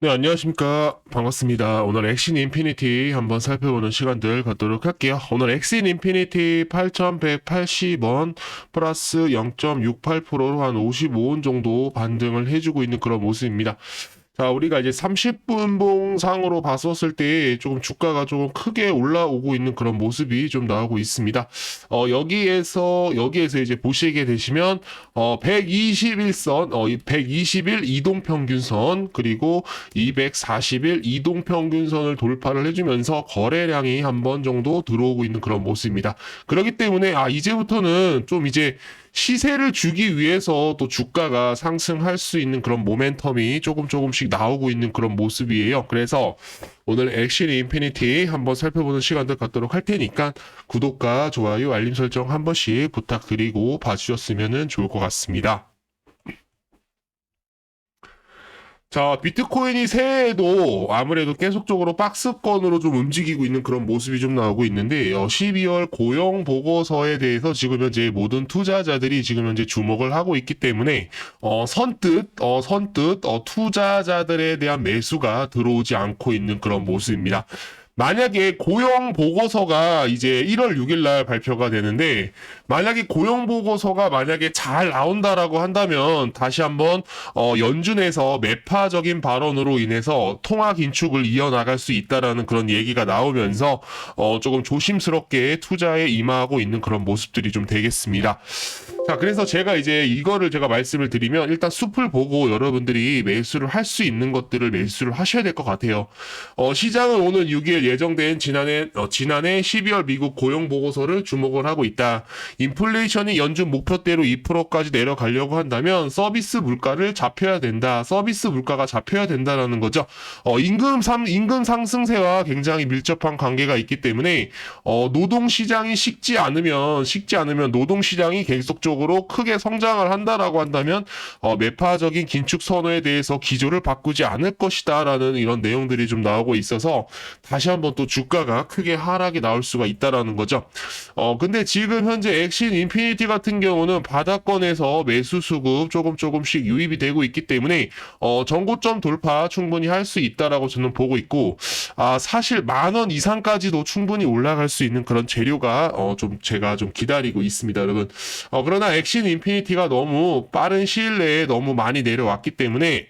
네, 안녕하십니까. 반갑습니다. 오늘 엑신 인피니티 한번 살펴보는 시간들 갖도록 할게요. 오늘 엑신 인피니티 8180원 플러스 0.68%로 한 55원 정도 반등을 해주고 있는 그런 모습입니다. 자, 우리가 이제 30분봉 상으로 봤었을 때 조금 주가가 조금 크게 올라오고 있는 그런 모습이 좀 나오고 있습니다. 어, 여기에서, 여기에서 이제 보시게 되시면, 어, 121선, 어, 121 이동평균선, 그리고 241 이동평균선을 돌파를 해주면서 거래량이 한 번 정도 들어오고 있는 그런 모습입니다. 그렇기 때문에, 아, 이제부터는 좀 이제 시세를 주기 위해서 또 주가가 상승할 수 있는 그런 모멘텀이 조금 조금씩 나오고 있는 그런 모습이에요. 그래서 오늘 액션 인피니티 한번 살펴보는 시간들 갖도록 할 테니까 구독과 좋아요, 알림 설정 한 번씩 부탁드리고 봐주셨으면 좋을 것 같습니다. 자, 비트코인이 새해에도 아무래도 계속적으로 박스권으로 좀 움직이고 있는 그런 모습이 좀 나오고 있는데, 어, 12월 고용 보고서에 대해서 지금 현재 모든 투자자들이 지금 현재 주목을 하고 있기 때문에, 어, 선뜻, 어, 선뜻, 어, 투자자들에 대한 매수가 들어오지 않고 있는 그런 모습입니다. 만약에 고용 보고서가 이제 1월 6일 날 발표가 되는데 만약에 고용 보고서가 만약에 잘 나온다라고 한다면 다시 한번 어 연준에서 매파적인 발언으로 인해서 통화 긴축을 이어나갈 수 있다라는 그런 얘기가 나오면서 어 조금 조심스럽게 투자에 임하고 있는 그런 모습들이 좀 되겠습니다. 자, 그래서 제가 이제 이거를 제가 말씀을 드리면 일단 숲을 보고 여러분들이 매수를 할 수 있는 것들을 매수를 하셔야 될 것 같아요. 어, 시장은 오늘 6일 예정된 지난해 어, 지난해 12월 미국 고용 보고서를 주목을 하고 있다. 인플레이션이 연준 목표대로 2%까지 내려가려고 한다면 서비스 물가를 잡혀야 된다. 서비스 물가가 잡혀야 된다라는 거죠. 어, 임금 삼 임금 상승세와 굉장히 밀접한 관계가 있기 때문에 어, 노동 시장이 식지 않으면 식지 않으면 노동 시장이 계속적으로 크게 성장을 한다라고 한다면 어, 매파적인 긴축 선호에 대해서 기조를 바꾸지 않을 것이다라는 이런 내용들이 좀 나오고 있어서 다시 한번 또 주가가 크게 하락이 나올 수가 있다라는 거죠. 어 근데 지금 현재 엑신 인피니티 같은 경우는 바닥권에서 매수 수급 조금 조금씩 유입이 되고 있기 때문에 어 전고점 돌파 충분히 할 수 있다라고 저는 보고 있고 아 사실 만 원 이상까지도 충분히 올라갈 수 있는 그런 재료가 어 좀 제가 좀 기다리고 있습니다, 여러분. 어 그러나 엑신 인피니티가 너무 빠른 시일 내에 너무 많이 내려왔기 때문에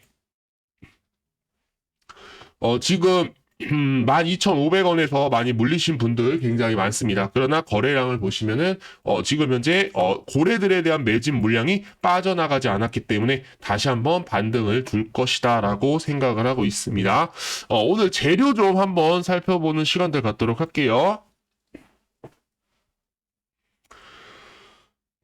어, 지금 12,500원에서 많이 물리신 분들 굉장히 많습니다. 그러나 거래량을 보시면은 어, 지금 현재 어, 고래들에 대한 매집 물량이 빠져나가지 않았기 때문에 다시 한번 반등을 둘 것이다라고 생각을 하고 있습니다. 어, 오늘 재료 좀 한번 살펴보는 시간들 갖도록 할게요.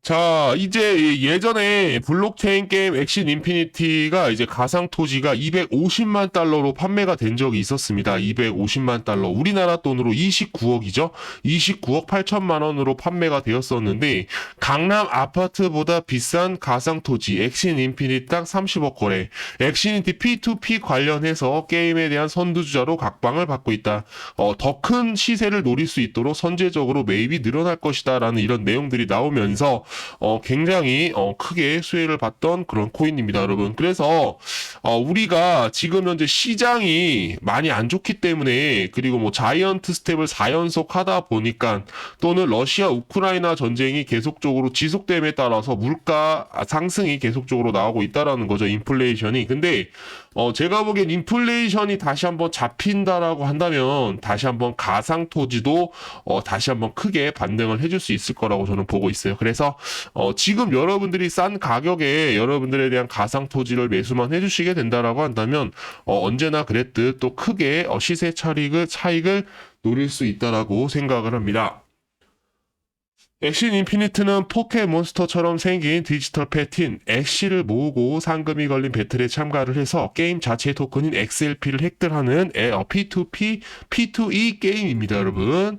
자, 이제 예전에 블록체인 게임 엑신 인피니티가 이제 가상 토지가 250만 달러로 판매가 된 적이 있었습니다. 250만 달러. 우리나라 돈으로 29억이죠. 29억 8천만 원으로 판매가 되었었는데 강남 아파트보다 비싼 가상 토지 엑신 인피니티 딱 30억 거래. 엑신 인피니티 P2P 관련해서 게임에 대한 선두주자로 각광을 받고 있다. 어, 더 큰 시세를 노릴 수 있도록 선제적으로 매입이 늘어날 것이다라는 이런 내용들이 나오면서 어, 굉장히 어, 크게 수혜를 받던 그런 코인입니다, 여러분. 그래서 어, 우리가 지금 현재 시장이 많이 안 좋기 때문에 그리고 뭐 자이언트 스텝을 4연속 하다 보니까 또는 러시아 우크라이나 전쟁이 계속적으로 지속됨에 따라서 물가 상승이 계속적으로 나오고 있다라는 거죠, 인플레이션이. 근데 어, 제가 보기엔 인플레이션이 다시 한번 잡힌다라고 한다면 다시 한번 가상 토지도 어, 다시 한번 크게 반등을 해줄 수 있을 거라고 저는 보고 있어요. 그래서 어, 지금 여러분들이 싼 가격에 여러분들에 대한 가상 토지를 매수만 해주시게 된다라고 한다면 어, 언제나 그랬듯 또 크게 어, 시세 차익을 차익을 노릴 수 있다라고 생각을 합니다. 엑신 인피니트는 포켓몬스터처럼 생긴 디지털 패틴 엑시를 모으고 상금이 걸린 배틀에 참가를 해서 게임 자체의 토큰인 XLP를 획득하는 P2P, P2E 게임입니다, 여러분.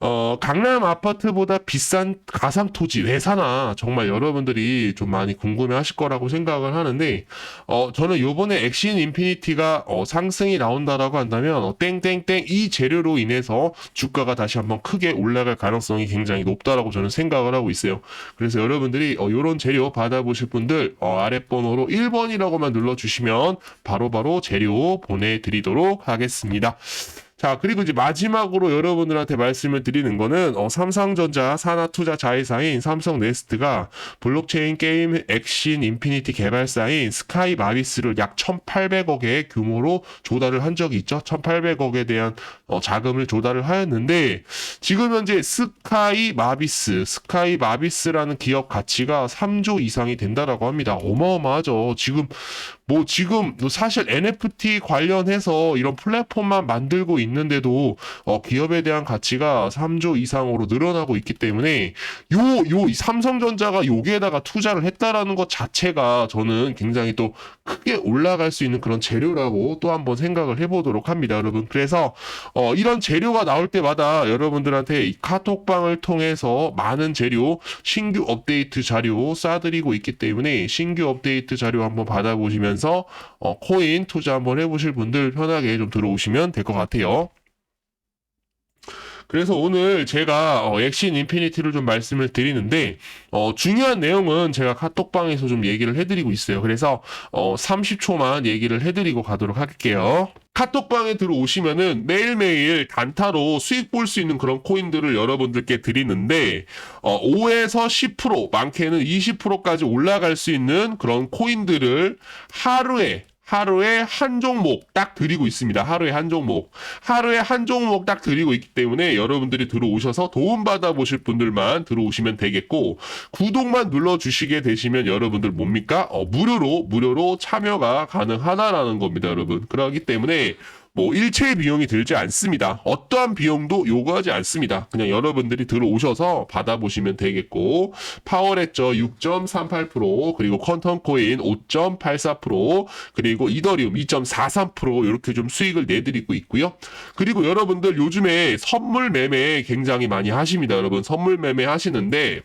어, 강남 아파트보다 비싼 가상 토지 왜 사나 정말 여러분들이 좀 많이 궁금해 하실 거라고 생각을 하는데 어, 저는 요번에 엑신 인피니티가 어, 상승이 나온다라고 한다면 어, 땡땡땡 이 재료로 인해서 주가가 다시 한번 크게 올라갈 가능성이 굉장히 높다라고 저는 생각을 하고 있어요. 그래서 여러분들이 어, 요런 재료 받아보실 분들 어, 아랫번호로 1번이라고만 눌러주시면 바로바로 재료 보내드리도록 하겠습니다. 자, 그리고 이제 마지막으로 여러분들한테 말씀을 드리는 거는, 어, 삼성전자 산하투자 자회사인 삼성네스트가 블록체인 게임 액신 인피니티 개발사인 스카이 마비스를 약 1,800억의 규모로 조달을 한 적이 있죠. 1,800억에 대한 어, 자금을 조달을 하였는데, 지금 현재 스카이 마비스, 스카이 마비스라는 기업 가치가 3조 이상이 된다라고 합니다. 어마어마하죠. 지금 뭐 지금 사실 NFT 관련해서 이런 플랫폼만 만들고 있는 데도 어, 기업에 대한 가치가 3조 이상으로 늘어나고 있기 때문에 요 요 삼성전자가 여기에다가 투자를 했다라는 것 자체가 저는 굉장히 또 크게 올라갈 수 있는 그런 재료라고 또 한번 생각을 해보도록 합니다, 여러분. 그래서 어, 이런 재료가 나올 때마다 여러분들한테 이 카톡방을 통해서 많은 재료 신규 업데이트 자료 쏴드리고 있기 때문에 신규 업데이트 자료 한번 받아보시면서 어, 코인 투자 한번 해보실 분들 편하게 좀 들어오시면 될 것 같아요. 그래서 오늘 제가 어, 엑신 인피니티를 좀 말씀을 드리는데 어, 중요한 내용은 제가 카톡방에서 좀 얘기를 해드리고 있어요. 그래서 어, 30초만 얘기를 해드리고 가도록 할게요. 카톡방에 들어오시면은 매일매일 단타로 수익 볼 수 있는 그런 코인들을 여러분들께 드리는데 어, 5에서 10% 많게는 20%까지 올라갈 수 있는 그런 코인들을 하루에 하루에 한 종목 딱 드리고 있습니다. 하루에 한 종목. 하루에 한 종목 딱 드리고 있기 때문에 여러분들이 들어오셔서 도움받아 보실 분들만 들어오시면 되겠고, 구독만 눌러주시게 되시면 여러분들 뭡니까? 어, 무료로, 무료로 참여가 가능하다라는 겁니다, 여러분. 그러기 때문에 뭐 일체의 비용이 들지 않습니다. 어떠한 비용도 요구하지 않습니다. 그냥 여러분들이 들어오셔서 받아보시면 되겠고 파워레저 6.38% 그리고 퀀텀 코인 5.84% 그리고 이더리움 2.43% 이렇게 좀 수익을 내드리고 있고요. 그리고 여러분들 요즘에 선물 매매 굉장히 많이 하십니다. 여러분 선물 매매 하시는데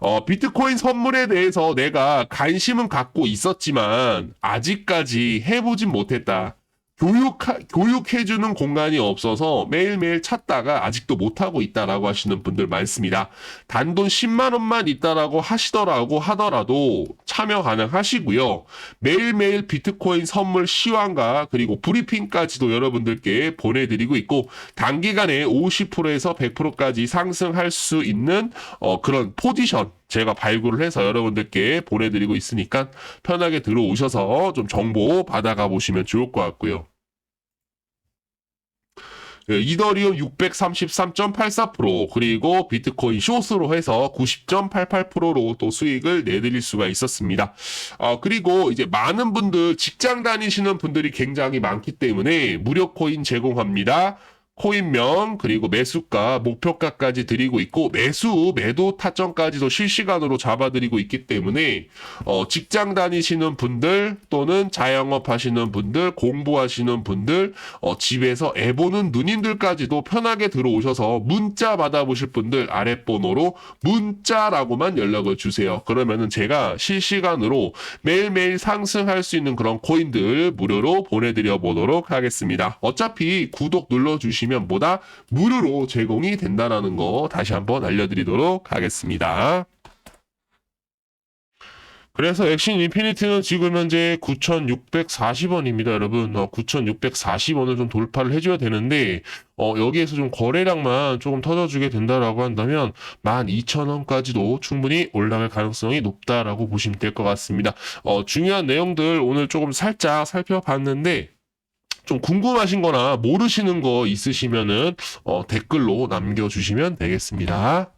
어, 비트코인 선물에 대해서 내가 관심은 갖고 있었지만 아직까지 해보진 못했다. 교육, 교육해주는 공간이 없어서 매일매일 찾다가 아직도 못하고 있다라고 하시는 분들 많습니다. 단돈 10만 원만 있다라고 하시더라고 하더라도 참여 가능하시고요. 매일매일 비트코인 선물 시황과 그리고 브리핑까지도 여러분들께 보내드리고 있고, 단기간에 50%에서 100%까지 상승할 수 있는 어, 그런 포지션, 제가 발굴을 해서 여러분들께 보내드리고 있으니까 편하게 들어오셔서 좀 정보 받아가 보시면 좋을 것 같고요. 그 이더리움 633.84% 그리고 비트코인 쇼스로 해서 90.88%로 또 수익을 내드릴 수가 있었습니다. 어, 그리고 이제 많은 분들 직장 다니시는 분들이 굉장히 많기 때문에 무료 코인 제공합니다. 코인명 그리고 매수가 목표가까지 드리고 있고 매수 매도 타점까지도 실시간으로 잡아드리고 있기 때문에 어, 직장 다니시는 분들 또는 자영업 하시는 분들 공부하시는 분들 어, 집에서 애 보는 누님들까지도 편하게 들어오셔서 문자 받아보실 분들 아랫번호로 문자라고만 연락을 주세요. 그러면은 제가 실시간으로 매일매일 상승할 수 있는 그런 코인들 무료로 보내드려 보도록 하겠습니다. 어차피 구독 눌러주시면 보시면 보다 무료로 제공이 된다는 거 다시 한번 알려드리도록 하겠습니다. 그래서 엑신 인피니티는 지금 현재 9,640원입니다, 여러분. 어, 9,640원을 좀 돌파를 해줘야 되는데, 어, 여기에서 좀 거래량만 조금 터져주게 된다라고 한다면, 12,000원까지도 충분히 올라갈 가능성이 높다라고 보시면 될 것 같습니다. 어, 중요한 내용들 오늘 조금 살짝 살펴봤는데, 좀 궁금하신 거나 모르시는 거 있으시면은 어, 댓글로 남겨주시면 되겠습니다.